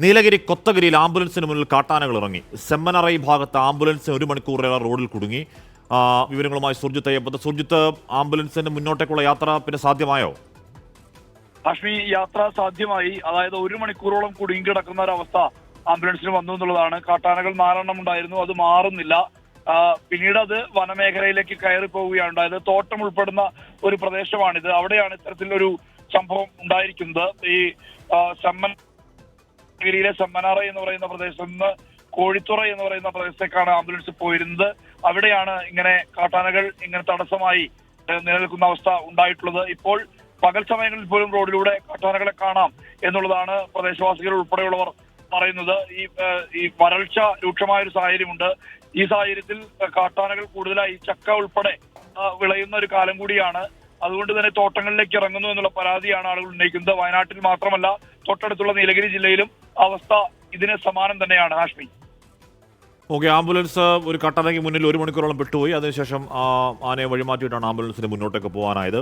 നീലഗിരി കൊത്തഗിരിയിൽ ആംബുലൻസിന് മുന്നിൽ കാട്ടാനകൾ ഇറങ്ങി. സെമ്മനറൈ ഭാഗത്ത് ആംബുലൻസ് ഒരു മണിക്കൂറേറെ റോഡിൽ കുടുങ്ങി. വിവരങ്ങളുമായി സുർജിത്ത് അയ്യപ്പത്ത്. സുർജിത്ത് ആംബുലൻസിന് മുന്നോട്ടേക്കുള്ള യാത്ര പിന്നെ സാധ്യമായോ? അഷ്മി യാത്ര സാധ്യമായി. അതായത് ഒരു മണിക്കൂറോളം കുടുങ്ങിക്കിടക്കുന്ന ഒരു അവസ്ഥ ആംബുലൻസിന് വന്നു എന്നുള്ളതാണ്. കാട്ടാനകൾ നാലെണ്ണം ഉണ്ടായിരുന്നു അത് മാറുന്നില്ല. പിന്നീട് അത് വനമേഖലയിലേക്ക് കയറി പോവുകയാണ് തോട്ടം ഉൾപ്പെടുന്ന ഒരു പ്രദേശമാണിത്. അവിടെയാണ് ഇത്തരത്തിലൊരു സംഭവം ഉണ്ടായിരിക്കുന്നത്. ഈ സെമ്മൻ ഗിരിയിലെ ചെമ്മനാറ എന്ന് പറയുന്ന പ്രദേശത്ത് നിന്ന് കോഴിത്തുറ എന്ന് പറയുന്ന പ്രദേശത്തേക്കാണ് ആംബുലൻസ് പോയിരുന്നത്. അവിടെയാണ് ഇങ്ങനെ കാട്ടാനകൾ ഇങ്ങനെ തടസ്സമായി നിലനിൽക്കുന്ന അവസ്ഥ ഉണ്ടായിട്ടുള്ളത്. ഇപ്പോൾ പകൽ സമയങ്ങളിൽ പോലും റോഡിലൂടെ കാട്ടാനകളെ കാണാം എന്നുള്ളതാണ് പ്രദേശവാസികൾ ഉൾപ്പെടെയുള്ളവർ പറയുന്നത്. ഈ ഈ വരൾച്ച രൂക്ഷമായ ഒരു സാഹചര്യമുണ്ട്. ഈ സാഹചര്യത്തിൽ കാട്ടാനകൾ കൂടുതലായി ചക്ക ഉൾപ്പെടെ വിളയുന്ന ഒരു കാലം കൂടിയാണ്. അതുകൊണ്ട് തന്നെ തോട്ടങ്ങളിലേക്ക് ഇറങ്ങുന്നു എന്നുള്ള പരാതിയാണ് ആളുകൾ ഉന്നയിക്കുന്നത്. വയനാട്ടിൽ മാത്രമല്ല തൊട്ടടുത്തുള്ള നീലഗിരി ജില്ലയിലും അവസ്ഥ ഇതിന് സമാനം തന്നെയാണ് ഹാഷ്മി. ഓക്കെ ആംബുലൻസ് ഒരു കട്ടനയ്ക്ക് മുന്നിൽ ഒരു മണിക്കൂറോളം പെട്ടുപോയി അതിനുശേഷം ആനയെ വഴിമാറ്റിയിട്ടാണ് ആംബുലൻസിന് മുന്നോട്ടേക്ക് പോകാനായത്.